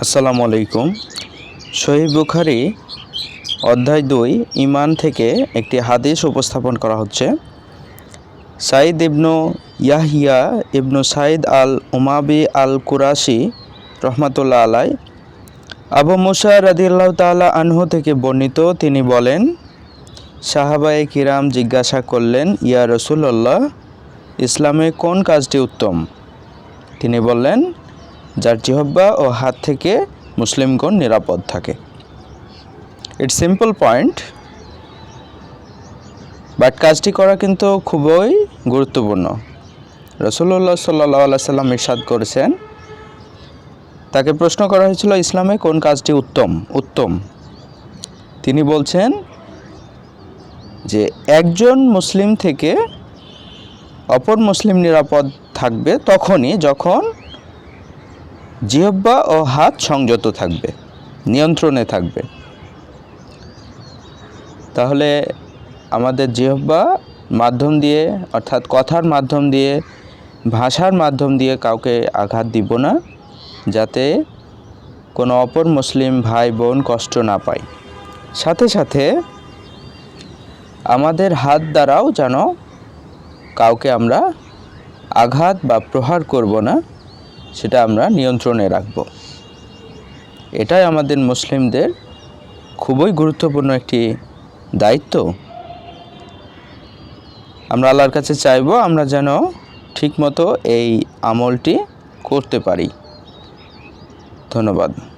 আসসালামু আলাইকুম। শহীদ বুখারি, অধ্যায় দুই ইমান থেকে একটি হাদিস উপস্থাপন করা হচ্ছে। সাইদ ইবনু ইয়াহিয়া ইবনু সাইদ আল উমাবি আল কুরাশি রহমাতুল্লাহ আলাই, আবু মুসা রাদিয়াল্লাহ তাআলা আনহু থেকে বর্ণিত তিনি বলেন, সাহাবায়ে কিরাম জিজ্ঞাসা করলেন, ইয়া রসুল্লাহ ইসলামে কোন কাজটি উত্তম? তিনি বললেন যার জিহব্বা ও হাত থেকে মুসলিমগণ নিরাপদ থাকে। ইটস সিম্পল পয়েন্ট বাট কাজটি করা কিন্তু খুবই গুরুত্বপূর্ণ। রসুল্লাহ সাল্লাহ সাল্লাম ইরশাদ করেছেন, তাকে প্রশ্ন করা হয়েছিল, ইসলামে কোন কাজটি উত্তম? উত্তম। তিনি বলছেন যে, একজন মুসলিম থেকে অপর মুসলিম নিরাপদ থাকবে তখনই যখন জিহব্বা ও হাত সংযত থাকবে, নিয়ন্ত্রণে থাকবে। তাহলে আমাদের জিহব্বা মাধ্যম দিয়ে, অর্থাৎ কথার মাধ্যম দিয়ে, ভাষার মাধ্যম দিয়ে কাউকে আঘাত দিব না, যাতে কোনো অপর মুসলিম ভাই বোন কষ্ট না পায়। সাথে সাথে আমাদের হাত দ্বারাও যেন কাউকে আমরা আঘাত বা প্রহার করব না সেটা আমরা নিয়ন্ত্রণে রাখব। এটাই আমাদের মুসলিমদের খুবই গুরুত্বপূর্ণ একটি দায়িত্ব। আমরা আল্লাহর কাছে চাইব আমরা যেন ঠিকমতো এই আমলটি করতে পারি। ধন্যবাদ।